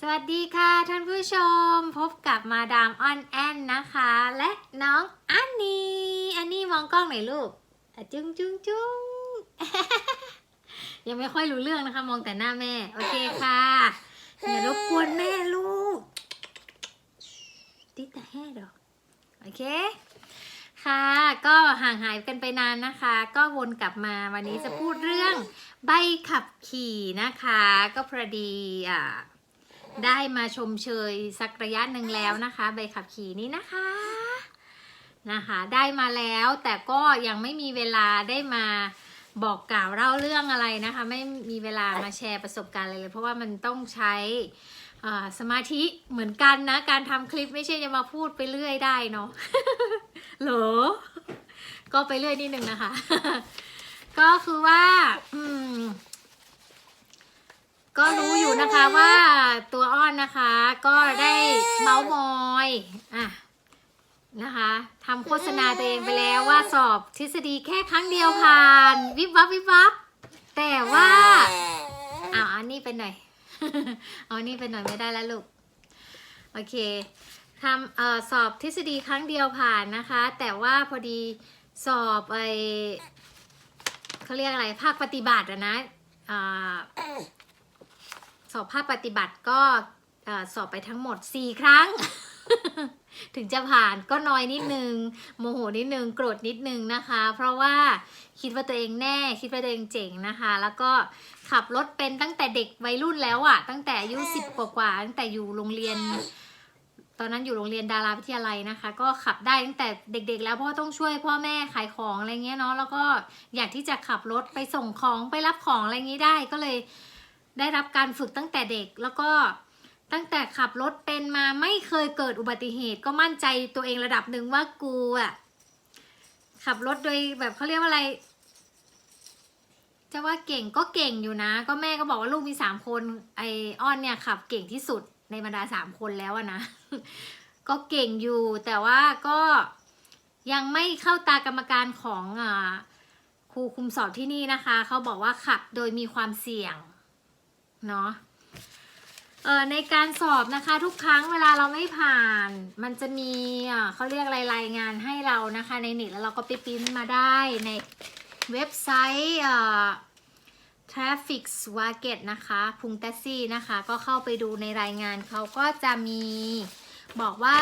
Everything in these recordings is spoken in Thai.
สวัสดีค่ะท่านผู้ชมพบกับมาดามออนแอนนะคะ และน้องอันนี่อันนี่มองกล้องหน่อยลูกจุ้งจุ้งจุ้งยังไม่ค่อยรู้เรื่องนะคะ มองแต่หน้าแม่โอเคค่ะอย่ารบกวนแม่ลูกติดแต่แห่ดอกโอเค ค่ะ ก็ห่างหายกันไปนานนะคะ ก็วนกลับมาวันนี้จะพูดเรื่องใบขับขี่นะคะ ก็พอดีอ่า ได้มาชมเชยสักระยะหนึ่งแล้วนะคะ ใบขับขี่นี้นะคะนะคะ ได้มาแล้วแต่ก็ยังไม่มีเวลาได้มาบอกกล่าวเล่าเรื่องอะไรนะคะ ไม่มีเวลามาแชร์ประสบการณ์อะไรเลย เพราะว่ามันต้องใช้อสมาธิเหมือนกันนะ การทำคลิปไม่ใช่จะมาพูดไปเรื่อยได้เนาะหรอก็ไปเรื่อยนิดนึงนะคะ ก็คือว่า อืม ก็รู้อยู่นะคะว่าตัวอ้อนนะคะ ก็ได้เมาส์มอยอะนะคะทำโฆษณาตัวเองไปแล้วว่าสอบทฤษฎีแค่ครั้งเดียวผ่าน วิบวับวิบวับแต่ว่าอ้าวอันนี้เป็นหน่อย เอาอันนี้เป็นหน่อยไม่ได้แล้วลูก โอเคทำเอ่อสอบทฤษฎีครั้งเดียวผ่านนะคะ แต่ว่าพอดีสอบไอเขาเรียกอะไรภาคปฏิบัติอะนะอ่าส อบภาคปฏิบัติก็เอ่อสอบไปทั้งหมด 4 ครั้ง ถึงจะผ่านก็น้อยนิดนึง โมโหนิดนึง โกรธนิดนึงนะคะ เพราะว่าคิดว่าตัวเองแน่ คิดว่าตัวเองเจ๋งนะคะ แล้วก็ขับรถเป็นตั้งแต่เด็กวัยรุ่นแล้วอะตั้งแต่อายุสิบกว่าๆตั้งแต่อยู่โรงเรียน ตอนนั้นอยู่โรงเรียนดาราวิทยาลัยนะคะ ก็ขับได้ตั้งแต่เด็ก ๆ แล้วเพราะว่าต้องช่วยพ่อแม่ขายของอะไรเงี้ยเนาะแล้วก็อยากที่จะขับรถไปส่งของไปรับของอะไรอย่างนี้ได้ก็เลย ได้รับการฝึกตั้งแต่เด็กแล้วก็ตั้งแต่ขับรถเป็นมาไม่เคยเกิดอุบัติเหตุ ก็มั่นใจตัวเองระดับหนึ่งว่ากูอะขับรถโดยแบบเขาเรียกว่าอะไร จะว่าเก่งก็เก่งอยู่นะ ก็แม่ก็บอกว่าลูกมีสามคนไออ้อนเนี่ยขับเก่งที่สุดในบรรดาสามคนแล้วนะ ก็เก่งอยู่ แต่ว่าก็ยังไม่เข้าตากรรมการของอครูคุมสอบที่นี่นะคะ เขาบอกว่าขับโดยมีความเสี่ยง เนาะเออในการสอบนะคะทุกครั้งเวลาเราไม่ผ่าน มันจะมีเขาเรียกอะไรรายงานให้เรานะคะในเน็ตแล้วเราก็ไปปริ้นมาได้ในเว็บไซต์อ่า Traffic w a g e t นะคะพุงแท็ซี่นะคะ ก็เข้าไปดูในรายงานเขาก็จะมีบอกว่า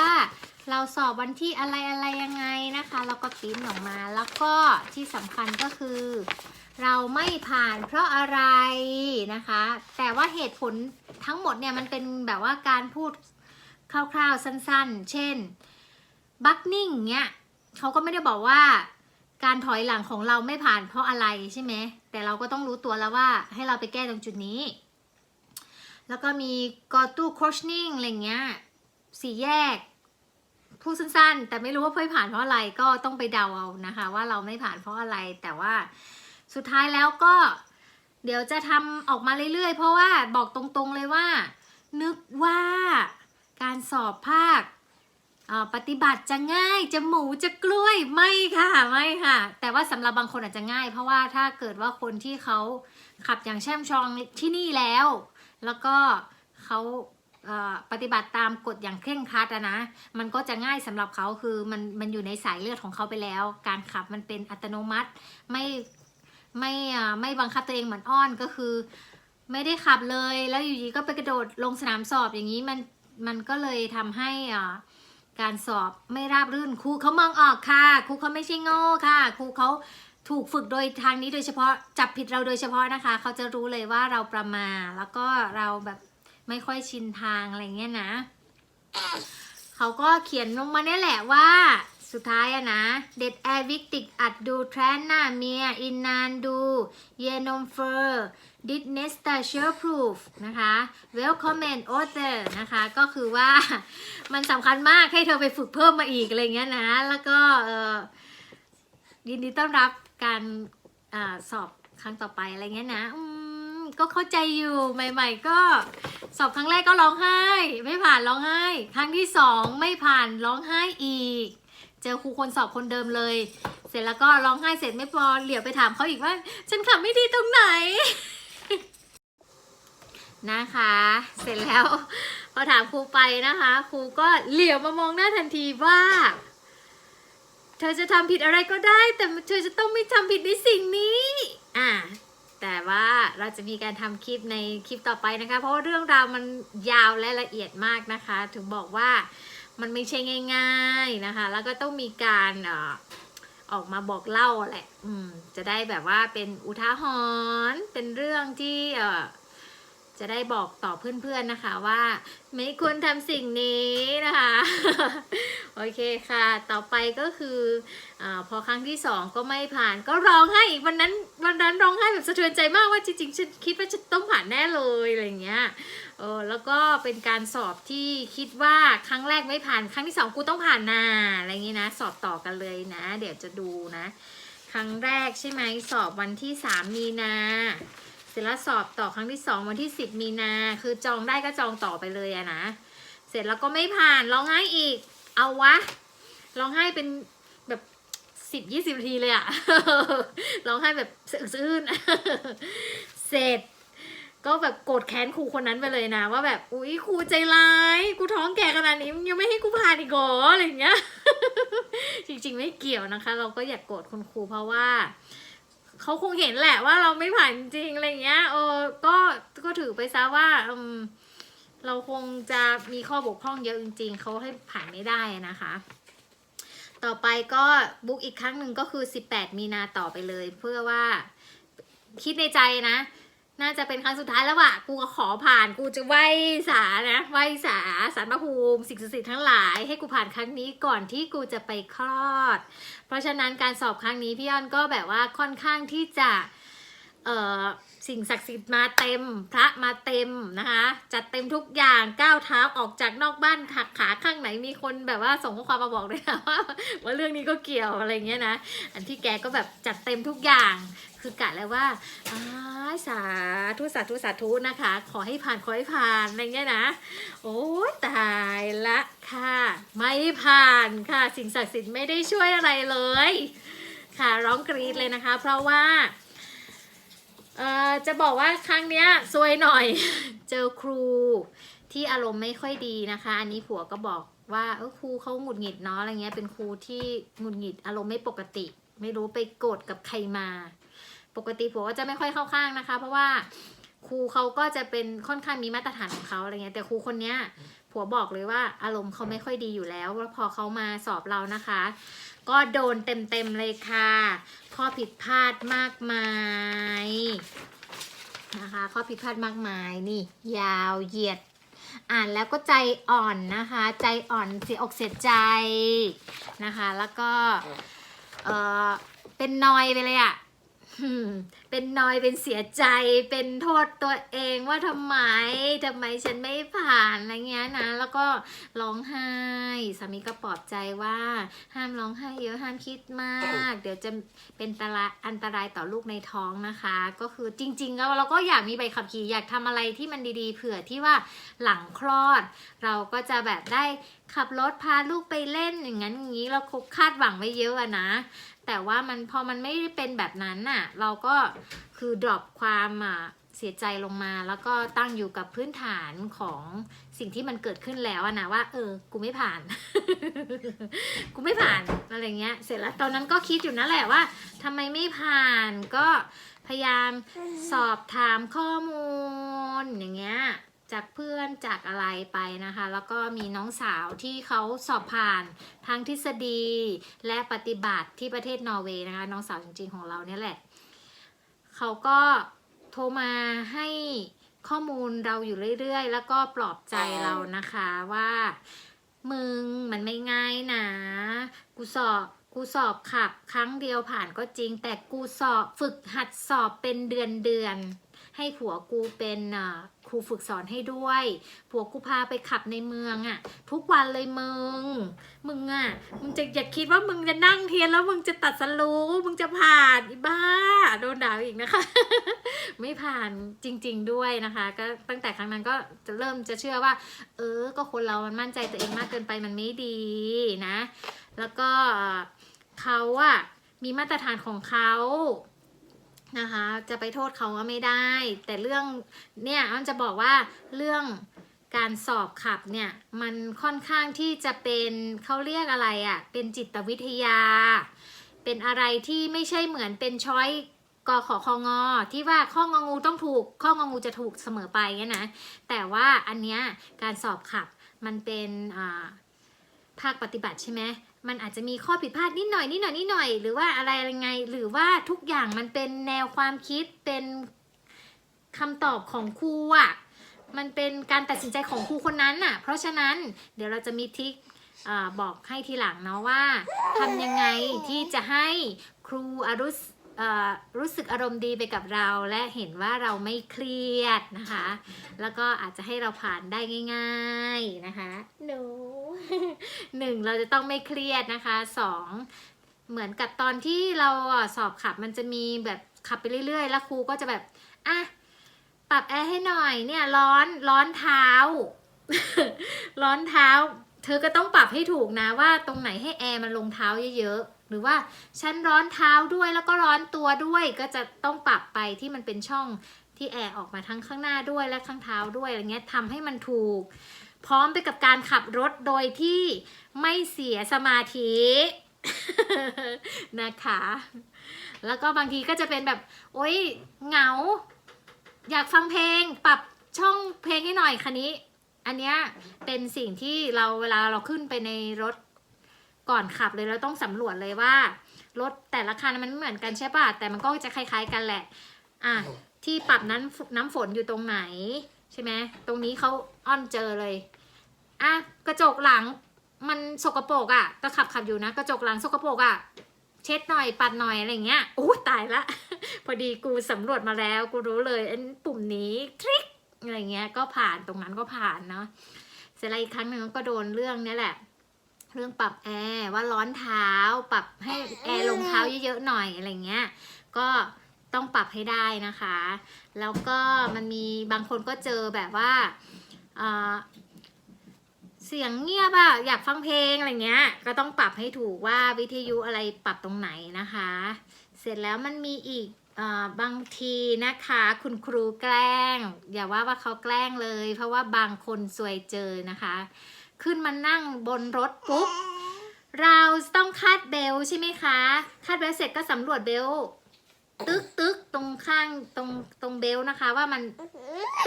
เราสอบวันที่อะไรอะไรยังไงนะคะ แล้วก็ปริ้นออกมาแล้วก็ที่สำคัญก็คือ เราไม่ผ่านเพราะอะไรนะคะ แต่ว่าเหตุผลทั้งหมดเนี่ยมันเป็นแบบว่าการพูดคร่าวๆสั้นๆ เช่นบักนิ่งเงี้ยเขาก็ไม่ได้บอกว่าการถอยหลังของเราไม่ผ่านเพราะอะไรใช่ไหม แต่เราก็ต้องรู้ตัวแล้วว่าให้เราไปแก้ตรงจุดนี้ แล้วก็มีกอตู้โคชนิ่งอะไรเงี้ยสี่แยกพูดสั้นๆ แต่ไม่รู้ว่าเพื่อผ่านเพราะอะไรก็ต้องไปเดาเอานะคะ ว่าเราไม่ผ่านเพราะอะไรแต่ว่า สุดท้ายแล้วก็เดี๋ยวจะทำออกมาเรื่อยๆ เพราะว่าบอกตรงๆเลยว่า นึกว่าการสอบภาคปฏิบัติจะง่ายจะหมูจะกล้วยไม่ค่ะไม่ค่ะ แต่ว่าสำหรับบางคนอาจจะง่าย เพราะว่าถ้าเกิดว่าคนที่เขาขับอย่างแช่มชองที่นี่แล้ว แล้วก็เขาปฏิบัติตามกฎอย่างเคร่งครัดนะ มันก็จะง่ายสำหรับเขาคือมันมันอยู่ในสายเลือดของเขาไปแล้ว การขับมันเป็นอัตโนมัติ ไม่ ไม่อ่าไม่บังคับตัวเองเหมือนอ้อนก็คือ ไม่ได้ขับเลย แล้วอยู่ดีก็ไปกระโดดลงสนามสอบอย่างนี้มันมันก็เลยทำให้อ่าการสอบไม่ราบรื่นครูเขามองออกค่ะครูเขาไม่ใช่โง่ค่ะครูเขาถูกฝึกโดยทางนี้โดยเฉพาะจับผิดเราโดยเฉพาะนะคะ เขาจะรู้เลยว่าเราประมาแล้วก็เราแบบไม่ค่อยชินทางอะไรเงี้ยนะ เขาก็เขียนลงมาเนี่ยแหละว่า สุดท้ายอะนะ เด็ดแอร์วิกติกอัดดูแทรนหน้าเมีย อินนานดู เยนมเฟอร์ดิดเนสตาเชอร์พรูฟนะคะเวลคอมเมนต์โอเตอร์นะคะ ก็คือว่ามันสำคัญมากให้เธอไปฝึกเพิ่มมาอีกอะไรเงี้ยนะ แล้วก็ยินดีต้อนรับการอสอบครั้งต่อไปอะไรเงี้ยนะก็เข้าใจอยู่ใหม่ ๆ ก็สอบครั้งแรกก็ร้องไห้ ไม่ผ่านร้องไห้ ครั้งที่สองไม่ผ่านร้องไห้อีก เจอครูคนสอบคนเดิมเลย เสร็จแล้วก็ร้องไห้เสร็จไม่พอเหลียวไปถามเขาอีกว่า ฉันขับไม่ดีตรงไหน นะคะ เสร็จแล้ว พอถามครูไปนะคะ ครูก็เหลียวมามองหน้าทันทีว่า เธอจะทำผิดอะไรก็ได้ แต่เธอจะต้องไม่ทำผิดในสิ่งนี้ อ่าแต่ว่าเราจะมีการทำคลิปในคลิปต่อไปนะคะ เพราะว่าเรื่องราวมันยาวและละเอียดมากนะคะ ถึงบอกว่า มันไม่ใช่ง่ายๆนะคะ แล้วก็ต้องมีการออกมาบอกเล่าแหละอืมจะได้แบบว่าเป็นอุทาหรณ์เป็นเรื่องที่เออจะได้บอกต่อเพื่อนๆนะคะว่า ไม่ควรทำสิ่งนี้นะคะ โอเคค่ะ ต่อไปก็คืออพอครั้งที่สองก็ไม่ผ่านก็ร้องไห้อีกวันนั้นวันนั้นร้องไห้แบบสะเทือนใจมากว่าจริงๆฉันคิดว่าจะต้องผ่านแน่เลยอะไรอย่างเงี้ย เออแล้วก็เป็นการสอบที่คิดว่าครั้งแรกไม่ผ่าน ครั้งที่สองกูต้องผ่านนาอะไรอย่างงี้นะ สอบต่อกันเลยนะ เดี๋ยวจะดูนะ ครั้งแรกใช่ไหมสอบวันที่สามมีนาเสร็จแล้วสอบต่อครั้งที่สองวันที่สิบมีนา คือจองได้ก็จองต่อไปเลยอะนะ เสร็จแล้วก็ไม่ผ่านร้องไห้อีก เอาวะร้องไห้เป็นแบบสิบยี่สิบนาทีเลยอะร้องไห้แบบสะอึกสะอื้นเสร็จ ก็แบบโกรธแค้นครูคนนั้นไปเลยนะ ว่าแบบอุ๊ยครูใจร้ายกูท้องแก่ขนาดนี้มึงยังไม่ให้กูผ่านอีกเหรออะไรอย่างเงี้ย จริงๆไม่เกี่ยวนะคะ เราก็อยากโกรธคุณครูเพราะว่าเขาคงเห็นแหละว่าเราไม่ผ่านจริงอะไรเงี้ยเออก็ก็ถือไปซะว่าอืมเราคงจะมีข้อบกพร่องเยอะจริง ๆเขาให้ผ่านไม่ได้นะคะ ต่อไปก็บุ๊กอีกครั้งหนึ่งก็คือ 18 มีนาต่อไปเลย เพื่อว่าคิดในใจนะ น่าจะเป็นครั้งสุดท้ายแล้วอะกูก็ขอผ่าน กูจะไหว้สานะไหว้สาสารพระภูมิสิ่งศักดิ์สิทธิ์ทั้งหลายให้กูผ่านครั้งนี้ก่อนที่กูจะไปคลอด เพราะฉะนั้นการสอบครั้งนี้พี่อ้อนก็แบบว่าค่อนข้างที่จะ เอ่อ สิ่งศักดิ์สิทธิ์มาเต็ม พระมาเต็มนะคะจัดเต็มทุกอย่างก้าวเท้าออกจากนอกบ้านขาขาข้างไหนมีคนแบบว่าส่งข้อความมาบอกเลยนะว่าว่าเรื่องนี้ก็เกี่ยวอะไรเงี้ยนะอันที่แกก็แบบจัดเต็มทุกอย่าง คือกะแล้วว่าอสาธุสาธุสาธุนะคะ ขอให้ผ่านขอให้ผ่านอะไรเงี้ยนะโอ้ตายละค่ะ ไม่ผ่านค่ะ สิ่งศักดิ์สิทธิ์ไม่ได้ช่วยอะไรเลย ค่ะร้องกรี๊ดเลยนะคะ เพราะว่า เอ่อจะบอกว่าครั้งเนี้ยซวยหน่อย เจอครูที่อารมณ์ไม่ค่อยดีนะคะ อันนี้ผัวก็บอกว่าเออครูเขาหงุดหงิดเนาะอะไรเงี้ยเป็นครูที่หงุดหงิดอารมณ์ไม่ปกติ ไม่รู้ไปโกรธกับใครมา ปกติผัวก็จะไม่ค่อยเข้าข้างนะคะ เพราะว่าครูเขาก็จะเป็นค่อนข้างมีมาตรฐานของเขาอะไรเงี้ยแต่ครูคนเนี้ยผัวบอกเลยว่าอารมณ์เขาไม่ค่อยดีอยู่แล้วแล้วพอเขามาสอบเรานะคะ ก็โดนเต็มๆเลยค่ะ ข้อผิดพลาดมากมายนะคะ ข้อผิดพลาดมากมายนี่ ยาวเหยียด อ่านแล้วก็ใจอ่อนนะคะ ใจอ่อนเสียอกเสียใจนะคะ แล้วก็เออเป็นนอยไปเลยอะ่ะ เป็นนอยเป็นเสียใจเป็นโทษตัวเองว่าทำไมทำไมฉันไม่ผ่านอะไรเงี้ยนะ แล้วก็ร้องไห้สามีก็ปลอบใจว่า ห้ามร้องไห้เยอะห้ามคิดมาก เดี๋ยวจะเป็นตรายอันตรายต่อลูกในท้องนะคะ ก็คือจริงๆแล้วเราก็อยากมีใบขับขี่อยากทำอะไรที่มันดีๆ เผื่อที่ว่าหลังคลอด เราก็จะแบบได้ขับรถพาลูกไปเล่นอย่างนั้นอย่างนี้เราคาดหวังไว้เยอะอะนะ แต่ว่ามันพอมันไม่ได้เป็นแบบนั้นน่ะ เราก็คือดรอปความอะเสียใจลงมา แล้วก็ตั้งอยู่กับพื้นฐานของสิ่งที่มันเกิดขึ้นแล้วอะนะว่า เออ กูไม่ผ่าน กูไม่ผ่านอะไรเงี้ย เสร็จแล้วตอนนั้นก็คิดอยู่นั่นแหละว่าทำไมไม่ผ่านก็พยายามสอบถามข้อมูลอย่างเงี้ย จากเพื่อนจากอะไรไปนะคะ แล้วก็มีน้องสาวที่เขาสอบผ่านทั้งทฤษฎีและปฏิบัติที่ประเทศนอร์เวย์นะคะ น้องสาวจริงๆของเราเนี่ยแหละ เขาก็โทรมาให้ข้อมูลเราอยู่เรื่อยๆ แล้วก็ปลอบใจเรานะคะว่า มึงมันไม่ง่ายนะ กูสอบกูสอบขับ ครั้งเดียวผ่านก็จริง แต่กูสอบฝึกหัดสอบเป็นเดือนเดือนๆให้ผัวกูเป็นอะค รูฝึกสอนให้ด้วย ผัวกูพาไปขับในเมืองอะ่ะ ทุกวันเลยมึง มึงอะ่ะ มึงจะอย่าคิดว่ามึงจะนั่งเทียนแล้วมึงจะตัดสรู้มึงจะผ่านอีบ้า โดนด่าอีกนะคะ ไม่ผ่านจริง ๆด้วยนะคะ ก็ตั้งแต่ครั้งนั้นก็จะเริ่มจะเชื่อว่า เออ ก็คนเรามันมั่นใจตัวเองมากเกินไปมันไม่ดีนะ แล้วก็เขาอะมีมาตรฐานของเขา นะคะ จะไปโทษเขาว่าไม่ได้ แต่เรื่องเนี่ยมันจะบอกว่าเรื่องการสอบขับเนี่ยมันค่อนข้างที่จะเป็นเขาเรียกอะไรอะ่ะเป็นจิตวิทยา เป็นอะไรที่ไม่ใช่เหมือนเป็นช้อยกขอคองอที่ว่าข้ององูต้องถูก ข้ององูจะถูกเสมอไปเนี่ยนะแต่ว่าอันเนี้ยการสอบขับมันเป็นภาคปฏิบัติใช่ไหม มันอาจจะมีข้อผิดพลาดนิดหน่อยนิดหน่อยนิดหน่อย หรือว่าอะไรยังไง หรือว่าทุกอย่างมันเป็นแนวความคิดเป็นคำตอบของครูอะมันเป็นการตัดสินใจของครูคนนั้นน่ะ เพราะฉะนั้นเดี๋ยวเราจะมีทริคอบอกให้ทีหลังเนาะว่าทำยังไงที่จะให้ครูอรุษ รู้สึกอารมณ์ดีไปกับเรา และเห็นว่าเราไม่เครียดนะคะ แล้วก็อาจจะให้เราผ่านได้ง่ายๆนะคะหนูหนึ่งเราจะต้องไม่เครียดนะคะสองเหมือนกับตอนที่เราอะสอบขับมันจะมีแบบขับไปเรื่อยๆ แล้วครูก็จะแบบอะปรับแอร์ให้หน่อยเนี่ยร้อนร้อนเท้า ร้อนเท้า เธอก็ต้องปรับให้ถูกนะว่าตรงไหนให้แอร์มันลงเท้าเยอะๆห รือว่าฉันร้อนเท้าด้วยแล้วก็ร้อนตัวด้วยก็จะต้องปรับไปที่มันเป็นช่องที่แอร์ออกมาทั้งข้างหน้าด้วยและข้างเท้าด้วยอะไรเงี้ยทำให้มันถูก พร้อมไปกับการขับรถโดยที่ไม่เสียสมาธินะคะ แล้วก็บางทีก็จะเป็นแบบ โอ๊ยเหงา อยากฟังเพลง ปรับช่องเพลงให้หน่อยคันนี้ อันเนี้ยเป็นสิ่งที่เราเวลาเราขึ้นไปในรถ ก่อนขับเลยเราต้องสำรวจเลยว่า รถแต่ละคันมันไม่เหมือนกันใช่ป่ะแต่มันก็จะคล้าย ๆ กันแหละ อะที่ปรับน้ำน้ำฝนอยู่ตรงไหนใช่ไหมตรงนี้เขาอ้อนเจอเลยอะกระจกหลังมันสกปรกอะก็ขับขับอยู่นะ กระจกหลังสกปรกอะเช็ดหน่อยปัดหน่อยอะไรเงี้ยโอ้ตายละ พอดีกูสำรวจมาแล้ว กูรู้เลยอันปุ่มนี้ทริคอะไรเงี้ยก็ผ่านตรงนั้นก็ผ่านเนาะเสร็จแล้วอีกครั้งหนึ่งก็โดนเรื่องเนี้ยแหละ เรื่องปรับแอร์ว่าร้อนเท้า ปรับให้แอร์ลงเท้าเยอะๆหน่อยอะไรเงี้ย ก็ต้องปรับให้ได้นะคะ แล้วก็มันมีบางคนก็เจอแบบว่าเสียงเงียบอะอยากฟังเพลงอะไรเงี้ย ก็ต้องปรับให้ถูกว่าวิทยุอะไรปรับตรงไหนนะคะ เสร็จแล้วมันมีอีกบางทีนะคะ คุณครูแกล้ง อย่าว่าว่าเขาแกล้งเลย เพราะว่าบางคนสวยเจอนะคะ ขึ้นมานั่งบนรถปุ๊บ เราต้องคาดเบลใช่ไหมคะ คาดเบลเสร็จก็สำรวจเบลตึกตึกตรงข้างตรงตรงเบลนะคะ ว่ามัน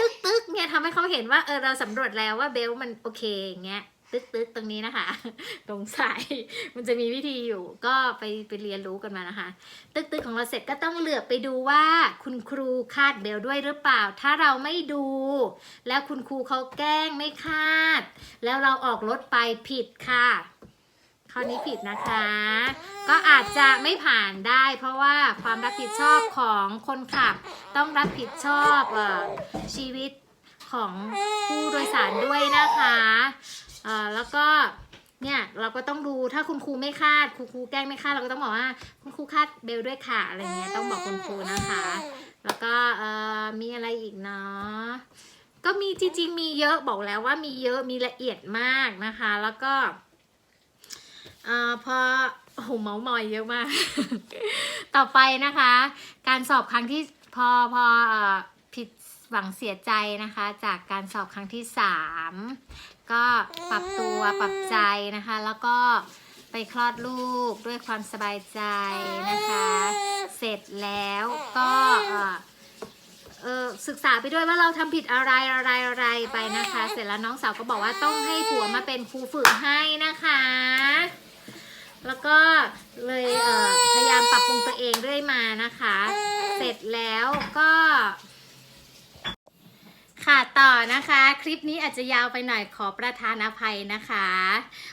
ตึกตึกเนี่ยทำให้เขาเห็นว่าเออเราสำรวจแล้วว่าเบลมันโอเคอย่างเงี้ย ตึกตึกตรงนี้นะคะ ตรงสายมันจะมีวิธีอยู่ ก็ไปไปเรียนรู้กันมานะคะ ตึกตึกของเราเสร็จก็ต้องเหลือบไปดูว่า คุณครูคาดเบลด้วยหรือเปล่า ถ้าเราไม่ดู แล้วคุณครูเขาแกล้งไม่คาด แล้วเราออกรถไปผิดค่ะข้อนี้ผิดนะคะ ก็อาจจะไม่ผ่านได้ เพราะว่าความรับผิดชอบของคนขับ ต้องรับผิดชอบอชีวิตของผู้โดยสารด้วยนะคะ อ่อแล้วก็เนี่ยเราก็ต้องดูถ้าคุณครูไม่คาดครูครูแกล้งไม่คาดเราก็ต้องบอกว่าคุณครูคาดเบลด้วยค่ะอะไรเงี้ยต้องบอกคุณครูนะคะ แล้วก็เอ่อมีอะไรอีกเนาะก็มีจริงๆมีเยอะบอกแล้วว่ามีเยอะมีละเอียดมากนะคะ แล้วก็เอ่อพอโอ้โหเมาส์มอยเยอะมาก ต่อไปนะคะ การสอบครั้งที่พอพออผิดหวังเสียใจนะคะ จากการสอบครั้งที่สาม ก็ปรับตัวปรับใจนะคะ แล้วก็ไปคลอดลูกด้วยความสบายใจนะคะ เสร็จแล้วก็เออศึกษาไปด้วยว่าเราทำผิดอะไรอะไรอะไรไปนะคะ เสร็จแล้วน้องสาวก็บอกว่าต้องให้ผัวมาเป็นครูฝึกให้นะคะ แล้วก็เลยเออพยายามปรับปรุงตัวเองเรื่อยมานะคะ เสร็จแล้วก็ ค่ะต่อนะคะ คลิปนี้อาจจะยาวไปหน่อยขอประทานอภัยนะคะ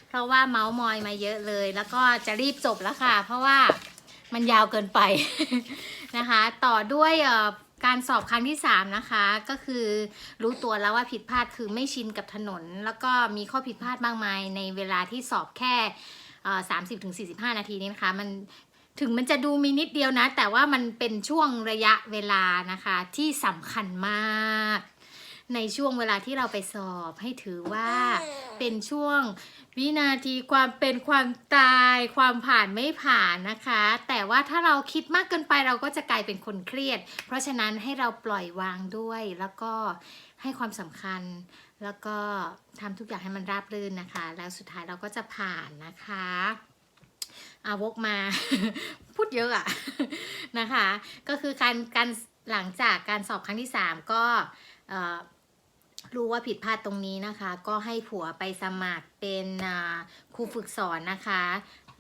เพราะว่าเมาส์มอยมาเยอะเลย แล้วก็จะรีบจบแล้วค่ะ เพราะว่ามันยาวเกินไป นะคะ ต่อด้วยการสอบครั้งที่ 3 นะคะ ก็คือรู้ตัวแล้วว่าผิดพลาดคือไม่ชินกับถนน แล้วก็มีข้อผิดพลาดมากมายในเวลาที่สอบแค่สามสิบถึงสี่สิบห้านาทีนี้นะคะ มันถึงมันจะดูมีนิดเดียวนะ แต่ว่ามันเป็นช่วงระยะเวลานะคะที่สำคัญมาก ในช่วงเวลาที่เราไปสอบให้ถือว่าเป็นช่วงวินาทีความเป็นความตายความผ่านไม่ผ่านนะคะ แต่ว่าถ้าเราคิดมากเกินไปเราก็จะกลายเป็นคนเครียด เพราะฉะนั้นให้เราปล่อยวางด้วยแล้วก็ให้ความสำคัญ แล้วก็ทำทุกอย่างให้มันราบรื่นนะคะ แล้วสุดท้ายเราก็จะผ่านนะคะอาวกมา พูดเยอะอะนะคะ ก็คือการการหลังจากการสอบครั้งที่ 3 ก็เอ่อ รู้ว่าผิดพลาดตรงนี้นะคะ ก็ให้ผัวไปสมัครเป็นครูฝึกสอนนะคะ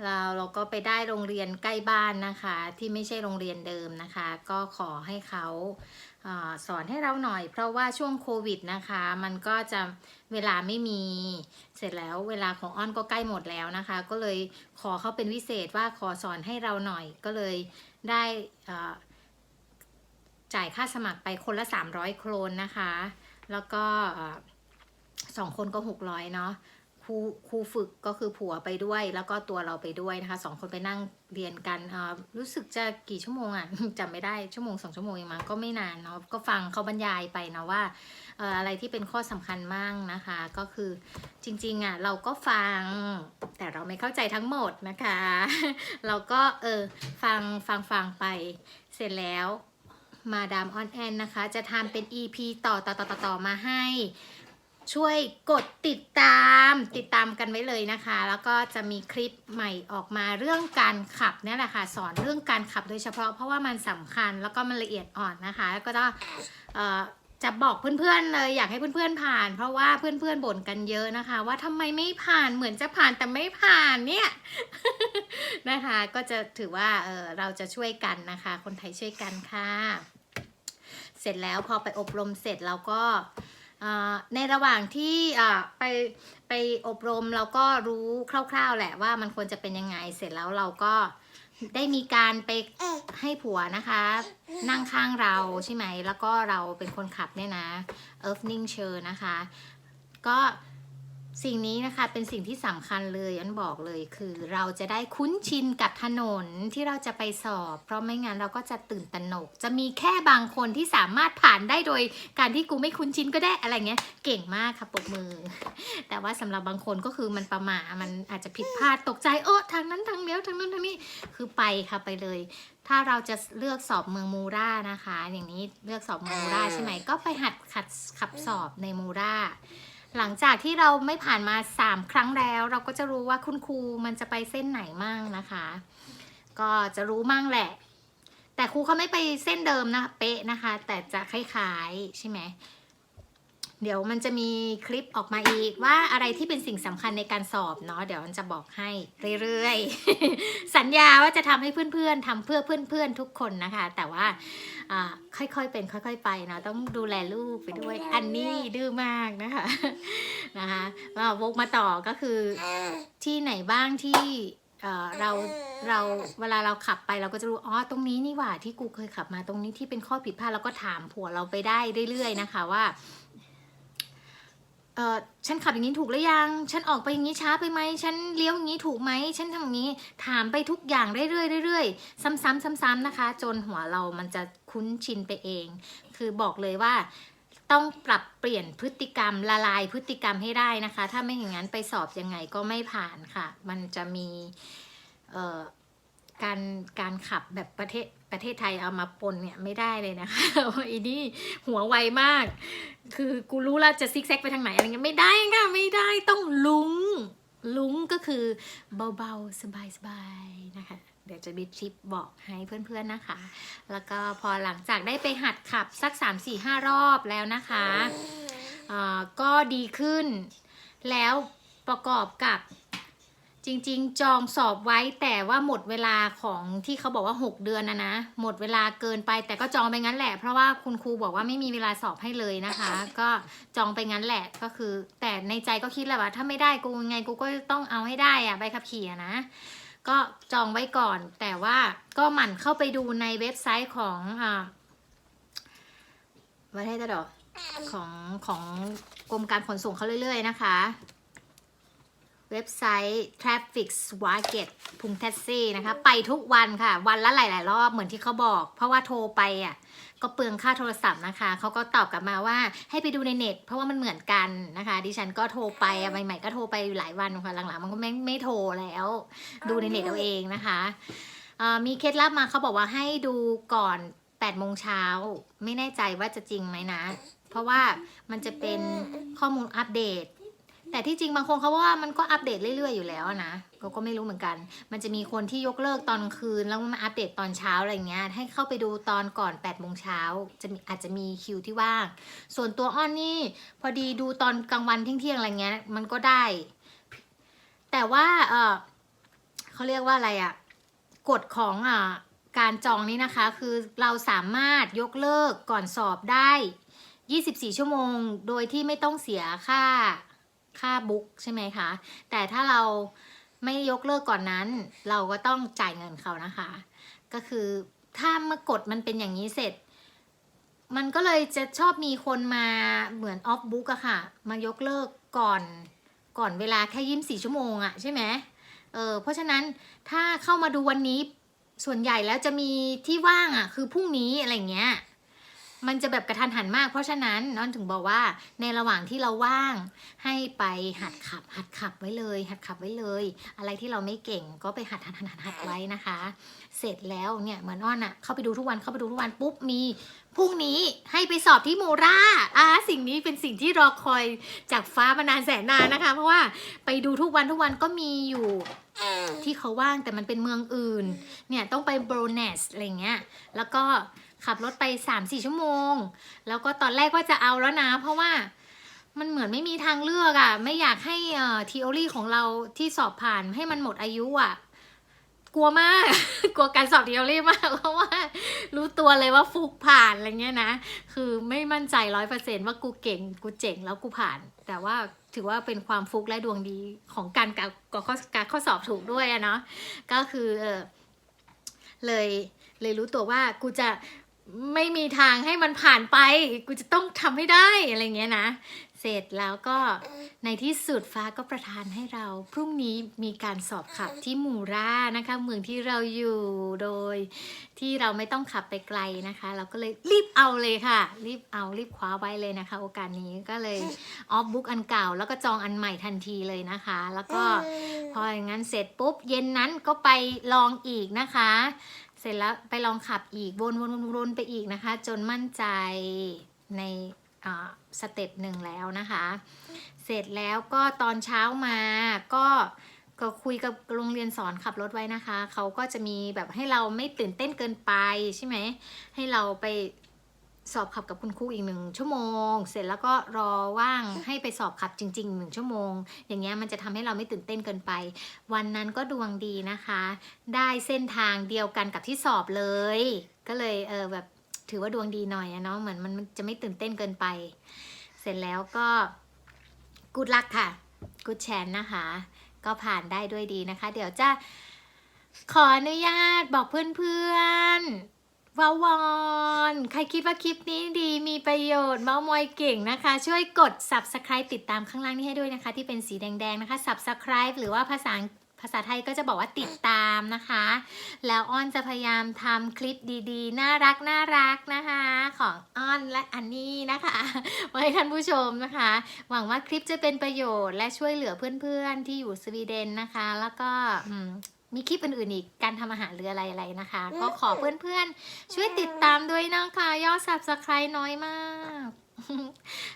เราเราก็ไปได้โรงเรียนใกล้บ้านนะคะ ที่ไม่ใช่โรงเรียนเดิมนะคะ ก็ขอให้เขาอสอนให้เราหน่อย เพราะว่าช่วงโควิดนะคะ มันก็จะเวลาไม่มี เสร็จแล้วเวลาของอ้อนก็ใกล้หมดแล้วนะคะ ก็เลยขอเขาเป็นวิเศษว่าขอสอนให้เราหน่อย ก็เลยได้จ่ายค่าสมัครไปคนละ 300 โครนนะคะ แล้วก็สองคนก็600เนาะครูครูฝึกก็คือผัวไปด้วย แล้วก็ตัวเราไปด้วยนะคะสองคนไปนั่งเรียนกันรู้สึกจะกี่ชั่วโมงอะจำไม่ได้ชั่วโมงสองชั่วโมงเองมั้งก็ไม่นานเนาะก็ฟังเขาบรรยายไปเนาะว่าอะไรที่เป็นข้อสำคัญมั่งนะคะ ก็คือจริงๆอะเราก็ฟัง แต่เราไม่เข้าใจทั้งหมดนะคะ เราก็เออฟังฟังฟังไปเสร็จแล้ว มาดามออนแอนนะคะ จะทำเป็น EP ต่อต่อต่อต่อต่อมาให้ ช่วยกดติดตามติดตามกันไว้เลยนะคะ แล้วก็จะมีคลิปใหม่ออกมาเรื่องการขับนี่แหละค่ะ สอนเรื่องการขับโดยเฉพาะเพราะว่ามันสำคัญแล้วก็มันละเอียดอ่อนนะคะ แล้วก็จะเอ่อจะบอกเพื่อนๆเลยอยากให้เพื่อนๆผ่าน เพราะว่าเพื่อนๆบ่นกันเยอะนะคะ ว่าทำไมไม่ผ่านเหมือนจะผ่านแต่ไม่ผ่านเนี่ยนะคะ ก็จะถือว่าเออเราจะช่วยกันนะคะ คนไทยช่วยกันค่ะ เสร็จแล้วพอไปอบรมเสร็จเราก็อ่าในระหว่างที่อ่าไปไปอบรมเราก็รู้คร่าว ๆ แหละว่ามันควรจะเป็นยังไงเสร็จแล้วเราก็ได้มีการไปให้ผัวนะคะ นั่งข้างเราใช่ไหม แล้วก็เราเป็นคนขับเนี่ยนะเอิร์ฟนิงเชอร์นะคะ ก็ สิ่งนี้นะคะเป็นสิ่งที่สำคัญเลยอันบอกเลยคือเราจะได้คุ้นชินกับถนนที่เราจะไปสอบ เพราะไม่งั้นเราก็จะตื่นตระหนก จะมีแค่บางคนที่สามารถผ่านได้โดย การที่กูไม่คุ้นชินก็ได้อะไรเงี้ย เก่งมากค่ะปรบมือ แต่ว่าสำหรับบางคนก็คือมันประมามันอาจจะผิดพลาดตกใจเออทางนั้นทางเลี้ยวทางนั้นทางนี้คือไปค่ะไปเลย ถ้าเราจะเลือกสอบเมืองมูรานะคะ อย่างนี้เลือกสอบเมืองมูราใช่ไหมก็ไปหัดขัดขับสอบในมูรา หลังจากที่เราไม่ผ่านมา 3 ครั้งแล้ว เราก็จะรู้ว่าคุณครูมันจะไปเส้นไหนมั่งนะคะ ก็จะรู้มั่งแหละ แต่ครูเขาไม่ไปเส้นเดิมนะเป๊ะนะคะ แต่จะคล้ายๆใช่ไหม เดี๋ยวมันจะมีคลิปออกมาอีกว่าอะไรที่เป็นสิ่งสำคัญในการสอบเนาะเดี๋ยวมันจะบอกให้เรื่อยๆ สัญญาว่าจะทำให้เพื่อนๆทำเพื่อเพื่อนๆทุกคนนะคะ แต่ว่าค่อยๆเป็นค่อย ๆ ไปเนาะต้องดูแลลูกไปด้วยอันนี้ดื้อมากนะคะนะคะมาวกมาต่อก็คือที่ไหนบ้างที่เราเราเวลาเราขับไปเราก็จะรู้อ๋อตรงนี้นี่หว่าที่กูเคยขับมาตรงนี้ที่เป็นข้อผิดพลาดเราก็ถามผัวเราไปได้เรื่อยๆนะคะว่า เออฉันขับอย่างนี้ถูกหรือยัง ฉันออกไปอย่างนี้ช้าไปไหม ฉันเลี้ยวอย่างนี้ถูกไหม ฉันทำอย่างนี้ ถามไปทุกอย่างเรื่อยๆเรื่อยๆซ้ำๆซ้ำๆนะคะ จนหัวเรามันจะคุ้นชินไปเอง คือบอกเลยว่าต้องปรับเปลี่ยนพฤติกรรมละลายพฤติกรรมให้ได้นะคะ ถ้าไม่อย่างนั้นไปสอบยังไงก็ไม่ผ่านค่ะ มันจะมีการการขับแบบประเทศ ประเทศไทยเอามาปนเนี่ยไม่ได้เลยนะคะอีนี่หัวไวมาก คือกูรู้แล้วจะซิกแซกไปทางไหนอะไรเงี้ยไม่ได้ค่ะไม่ได้ต้องลุงลุงก็คือเบาๆสบายๆนะคะ เดี๋ยวจะมีคลิปบอกให้เพื่อนๆนะคะ แล้วก็พอหลังจากได้ไปหัดขับสัก 3 4 5 รอบแล้วนะคะก็ดีขึ้นแล้วประกอบกับ จริงๆ จองสอบไว้แต่ว่าหมดเวลาของที่เขาบอกว่า 6 เดือนนะนะ หมดเวลาเกินไปแต่ก็จองไปงั้นแหละ เพราะว่าคุณครูบอกว่าไม่มีเวลาสอบให้เลยนะคะ ก็จองไปงั้นแหละก็คือ แต่ในใจก็คิดแหละว่า ถ้าไม่ได้กูยังไงกูก็ต้องเอาให้ได้อะใบขับขี่นะ ก็จองไว้ก่อน แต่ว่าก็หมั่นเข้าไปดูในเว็บไซต์ของอ่าประเทศดอกของของกรมการขนส่งเขาเรื่อย ๆ นะคะ เว็บไซต์ Traffic Swaget พุงแท็กซี่นะคะ ไปทุกวันค่ะ วันละหลาย ๆ รอบเหมือนที่เขาบอก เพราะว่าโทรไปอะก็เปลืองค่าโทรศัพท์นะคะ เขาก็ตอบกลับมาว่าให้ไปดูในเน็ต เพราะว่ามันเหมือนกันนะคะ ดิฉันก็โทรไปอะใหม่ ๆ ก็โทรไปหลายวันค่ะ หลัง ๆ มันก็ไม่ไม่โทรแล้ว ดูในเน็ตเอาเองนะคะอ่อมีเคล็ดลับมาเขาบอกว่าให้ดูก่อน8โมงเช้าไม่แน่ใจว่าจะจริงไหมนะ เพราะว่ามันจะเป็นข้อมูลอัปเดต แต่ที่จริงบางคนเขาว่ามันก็อัปเดตเรื่อยๆอยู่แล้วอะนะก็ก็ไม่รู้เหมือนกัน มันจะมีคนที่ยกเลิกตอนคืน แล้วมาอัปเดตตอนเช้าอะไรเงี้ย ให้เข้าไปดูตอนก่อน8โมงเช้าจะมีอาจจะมีคิวที่ว่าง ส่วนตัวอ้อนนี่พอดีดูตอนกลางวันเที่ยงๆอะไรเงี้ย มันก็ได้ แต่ว่าเออเขาเรียกว่าอะไรอะกฎของอะการจองนี้นะคะ คือเราสามารถยกเลิกก่อนสอบได้ 24 ชั่วโมง โดยที่ไม่ต้องเสียค่า ค่าบุ๊กใช่ไหมคะ แต่ถ้าเราไม่ยกเลิกก่อนนั้น เราก็ต้องจ่ายเงินเขานะคะ ก็คือถ้าเมื่อกฎมันเป็นอย่างนี้เสร็จ มันก็เลยจะชอบมีคนมาเหมือนออฟบุ๊กอะค่ะ มายกเลิกก่อนก่อนเวลาแค่ยี่สี่ชั่วโมงอะใช่ไหมเออเพราะฉะนั้นถ้าเข้ามาดูวันนี้ส่วนใหญ่แล้วจะมีที่ว่างอะคือพรุ่งนี้อะไรเงี้ย มันจะแบบกระทันหันมาก เพราะฉะนั้นน้องถึงบอกว่าในระหว่างที่เราว่างให้ไปหัดขับ หัดขับไว้เลย หัดขับไว้เลย อะไรที่เราไม่เก่งก็ไปหัดหัดหัดหัดหัดไว้นะคะ เสร็จแล้วเนี่ยเหมือนอ้อนอะเข้าไปดูทุกวันเข้าไปดูทุกวันปุ๊บมีพรุ่งนี้ให้ไปสอบที่มูราอ่าสิ่งนี้เป็นสิ่งที่รอคอยจากฟ้ามานานแสนนานนะคะ เพราะว่าไปดูทุกวันทุกวันก็มีอยู่ที่เขาว่างแต่มันเป็นเมืองอื่น เนี่ยต้องไปโบรเนสอะไรเงี้ย แล้วก็ ขับรถไป3-4ชั่วโมง แล้วก็ตอนแรกว่าจะเอาแล้วนะ เพราะว่ามันเหมือนไม่มีทางเลือกอะ่ะ ไม่อยากให้เอ่อทีโอรี่ของเราที่สอบผ่านให้มันหมดอายุอะ่ะ กลัวมาก กลัวการสอบทีโอรี่มากเพราะว่า รู้ตัวเลยว่าฟุกผ่านอะไรเงี้ยนะ คือไม่มั่นใจร้อยเปอร์เซ็นว่ากูเก่งกูเจ๋งแล้วกูผ่าน แต่ว่าถือว่าเป็นความฟุกและดวงดีของการการข้อการข้อสอบถูกด้วยอะเนาะก็คือเออเลยเลยรู้ตัวว่ากูจะ ไม่มีทางให้มันผ่านไป กูจะต้องทำให้ได้อะไรเงี้ยนะ เสร็จแล้วก็ในที่สุดฟ้าก็ประทานให้เรา พรุ่งนี้มีการสอบขับที่มูรานะคะ เมืองที่เราอยู่โดย ที่เราไม่ต้องขับไปไกลนะคะ เราก็เลยรีบเอาเลยค่ะ รีบเอารีบคว้าไว้เลยนะคะ โอกาสนี้ก็เลยออฟบุ๊กอันเก่า แล้วก็จองอันใหม่ทันทีเลยนะคะ แล้วก็พออย่างนั้นเสร็จปุ๊บเย็นนั้นก็ไปลองอีกนะคะเสร็จแล้วไปลองขับอีกวนวนวนวนไปอีกนะคะ จนมั่นใจในสเต็ปหนึ่งแล้วนะคะ เสร็จแล้วก็ตอนเช้ามาก็ก็คุยกับโรงเรียนสอนขับรถไว้นะคะ เขาก็จะมีแบบให้เราไม่ตื่นเต้นเกินไปใช่ไหม ให้เราไป สอบขับกับคุณครูอีกหนึ่งชั่วโมง เสร็จแล้วก็รอว่างให้ไปสอบขับจริงๆหนึ่งชั่วโมง อย่างเงี้ยมันจะทำให้เราไม่ตื่นเต้นเกินไป วันนั้นก็ดวงดีนะคะ ได้เส้นทางเดียวกันกับที่สอบเลย ก็เลยเออแบบถือว่าดวงดีหน่อยอะเนาะเหมือนมันจะไม่ตื่นเต้นเกินไป เสร็จแล้วก็กูดลักค่ะกูดแชนนะคะ ก็ผ่านได้ด้วยดีนะคะ เดี๋ยวจะขออนุญาตบอกเพื่อนๆ วาวอนใครคิดว่าคลิปนี้ดีมีประโยชน์เมามอยเก่งนะคะ ช่วยกด subscribe ติดตามข้างล่างนี้ให้ด้วยนะคะ ที่เป็นสีแดงๆนะคะ subscribe หรือว่าภาษาภาษาไทยก็จะบอกว่าติดตามนะคะ แล้วอ้อนจะพยายามทำคลิปดีๆ น่ารักน่ารักนะคะ ของอ้อนและอันนี่นะคะไว้ท่านผู้ชมนะคะ หวังว่าคลิปจะเป็นประโยชน์และช่วยเหลือเพื่อนๆที่อยู่สวีเดนนะคะ แล้วก็ มีคลิปอื่นๆอีกการทำอาหารหรืออะไรๆนะคะ ก็ขอเพื่อนๆ ช่วยติดตามด้วยนะคะ ยอด subscribe น้อยมาก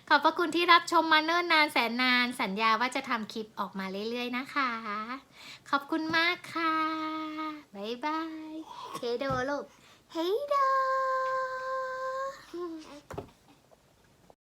ขอบพระคุณที่รับชมมาเนิ่นนานแสนนานสัญญาว่าจะทำคลิปออกมาเรื่อยๆนะคะ ขอบคุณมากค่ะ บ๊ายบาย เฮโดลูก เฮโด